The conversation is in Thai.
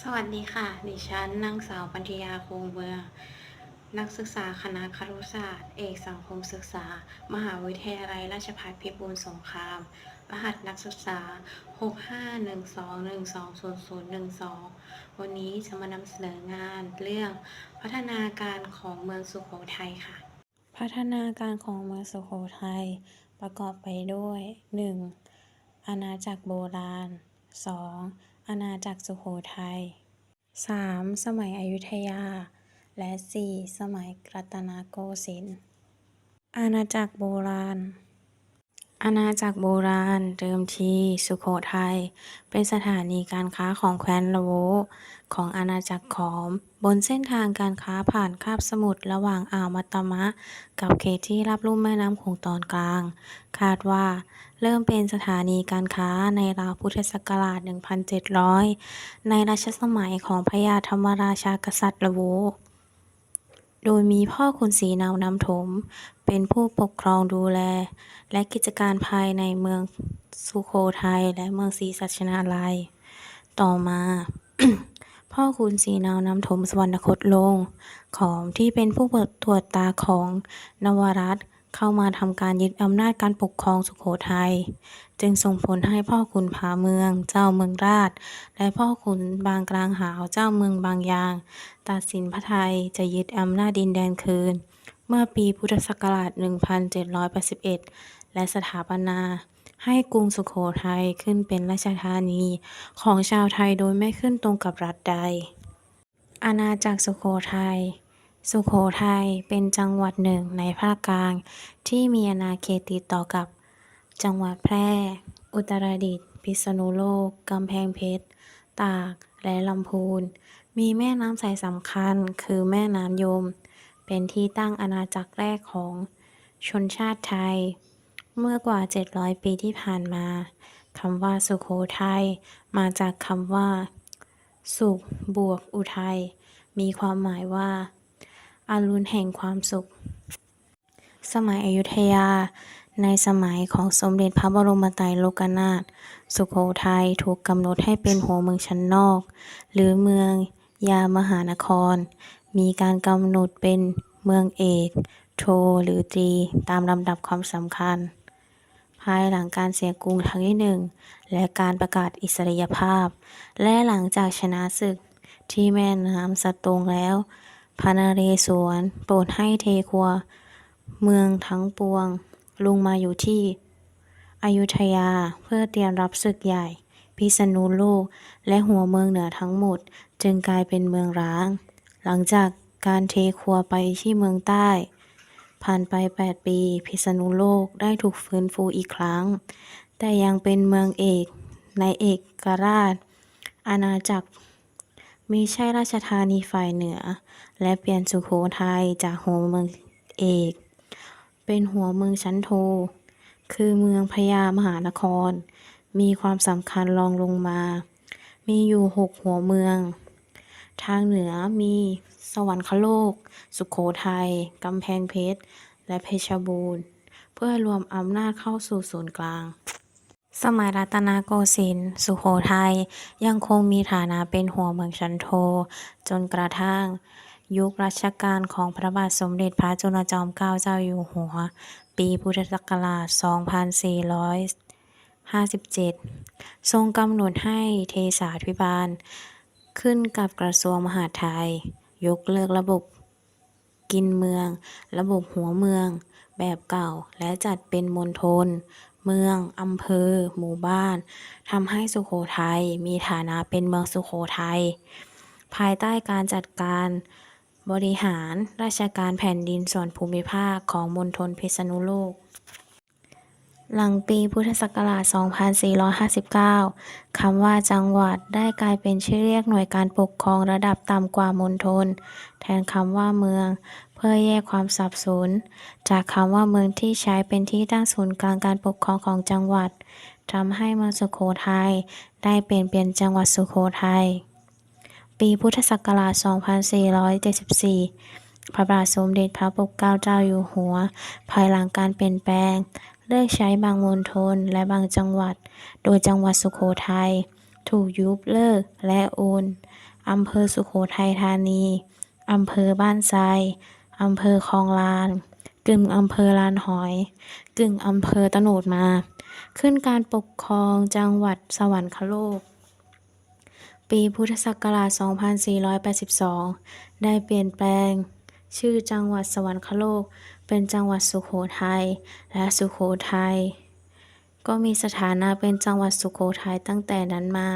สวัสดีค่ะ ดิฉันนางสาวปัญญยาคงเมืองนักศึกษาคณะครุศาสตร์ เอกสังคมศึกษา มหาวิทยาลัยราชภัฏพิบูลสงคราม รหัสนักศึกษา 6512120012 วันนี้จะมานำเสนองานเรื่องพัฒนาการของเมืองสุโขทัยค่ะ พัฒนาการของเมืองสุโขทัยประกอบไปด้วย 1. อาณาจักรโบราณ 2. อาณาจักรสุโขทัย 3. สมัยอยุธยา และ 4. สมัยรัตนโกสินทร์อาณาจักรโบราณ อาณาจักรโบราณเดิมทีสุโขทัยเป็นสถานีการค้าของแคว้นละโว ของอาณาจักรขอม บนเส้นทางการค้าผ่านคาบสมุทรระหว่างอ่าวมัตตมะ กับเขตที่รับลุ่มแม่น้ำโขงตอนกลาง คาดว่าเริ่มเป็นสถานีการค้าในราวพุทธศักราช 1700 ในรัชสมัยของพระยาธรรมราชากษัตริย์ละโว โดยมีพ่อขุนศรีนาวนำถม เป็นผู้ปกครองดูแล และกิจการภายในเมืองสุโขทัยและเมืองศรีสัชนาลัย ต่อมา พ่อขุนศรีนาวนำถมสวรรคตลง ของที่เป็นผู้ตรวจตาของนวรัตน์ เข้ามาทำการยึดอำนาจการปกครองสุโขทัยจึงส่งผลให้พ่อขุนผาเมือง เจ้าเมืองราช และพ่อขุนบางกลางหาวเจ้าเมืองบางยาง ตัดสินพระไทยจะยึดอำนาจดินแดนคืน เมื่อปีพุทธศักราช 1781 และสถาปนาให้กรุงสุโขทัยขึ้นเป็นราชธานีของชาวไทยโดยไม่ขึ้นตรงกับรัฐใด อาณาจักรสุโขทัย สุโขทัยเป็นจังหวัดหนึ่งในภาคกลาง ที่มีอาณาเขตติดต่อกับ จังหวัดแพร่ อุตรดิตถ์ พิษณุโลก กำแพงเพชร ตาก และลำพูน มีแม่น้ำสายสำคัญคือแม่น้ำยม เป็นที่ตั้งอาณาจักรแรกของชนชาติไทย เมื่อกว่า 700 ปีที่ผ่านมาคำว่าสุโขทัยมาจากคำว่า สุขบวกอุทัยมีความหมายว่า อารุณแห่งความสุข สมัยอยุธยา ในสมัยของสมเด็จพระบรมไตรโลกนาถ สุโขทัยถูกกำหนดให้เป็นหัวเมืองชั้นนอก หรือเมืองยามหานคร มีการกำหนดเป็นเมืองเอกโทหรือตรีตามลำดับความสำคัญ ภายหลังการเสียกรุงครั้งที่หนึ่งและการประกาศอิสริยภาพ และหลังจากชนะศึกที่แม่น้ำสะตงแล้ว พระนเรศวร โปรดให้เทครัว เมืองทั้งปวงลงมาอยู่ที่อยุธยาเพื่อเตรียมรับศึกใหญ่ พิษณุโลก และหัวเมืองเหนือทั้งหมด จึงกลายเป็นเมืองร้าง หลังจากการเทครัวไปที่เมืองใต้ ผ่านไป 8 ปี พิษณุโลกได้ถูกฟื้นฟูอีกครั้ง แต่ยังเป็นเมืองเอกในเอกราช อาณาจักร มิใช่ราชธานีฝ่ายเหนือ และเปลี่ยนสุโขทัยจากหัวเมืองเอก เป็นหัวเมืองชั้นโท คือเมืองพญามหานคร มีความสำคัญรองลงมา มีอยู่หกหัวเมือง ทางเหนือมีสวรรคโลก สุโขทัยกำแพงเพชร และเพชรบูรณ์ เพื่อรวมอำนาจเข้าสู่ศูนย์กลาง สมัยรัตนโกสินทร์สุโขทัยยังคงมีฐานะเป็นหัวเมืองชันโท จนกระทั่ง ยุครัชกาลของพระบาทสมเด็จพระจุลจอมเกล้าเจ้าอยู่หัว ปีพุทธศักราช 2457 ทรงกำหนดให้เทศาธิบาล ขึ้นกับกระทรวงมหาดไทย ยกเลิกระบบกินเมือง ระบบหัวเมือง แบบเก่าและจัดเป็นมณฑล เมืองอำเภอ หมู่บ้านทำให้สุโขทัยมีฐานะเป็นเมืองสุโขทัยภายใต้การจัดการบริหารราชการแผ่นดินส่วนภูมิภาคของมณฑลพิษณุโลก หลังปีพุทธศักราช 2459 คำว่าจังหวัดได้กลายเป็นชื่อเรียกหน่วยการปกครองระดับต่ำกว่ามณฑลแทนคำว่าเมือง พื่อแยกความสับสนจากคำว่าเมืองที่ใช้เป็นที่ตั้งศูนย์กลางการปกครองของจังหวัดทำให้เมืองสุโขทัยได้เปลี่ยนเป็นจังหวัดสุโขทัยปีพุทธศักราช 2474 พระบาทสมเด็จพระปกเกล้าเจ้าอยู่หัว ภายหลังการเปลี่ยนแปลง เลิกใช้บางมณฑลและบางจังหวัด โดยจังหวัดสุโขทัยถูกยุบเลิกและโอนอำเภอสุโขทัยธานีอำเภอบ้านทราย อำเภอคลองลาน กึ่งอำเภอลานหอย กึ่งอำเภอตะโนดมา ขึ้นการปกครองจังหวัดสวรรคโลก ปีพุทธศักราช 2482 ได้เปลี่ยนแปลง ชื่อจังหวัดสวรรคโลก เป็นจังหวัดสุโขทัยและสุโขทัยก็มีสถานะเป็นจังหวัดสุโขทัยตั้งแต่นั้นมา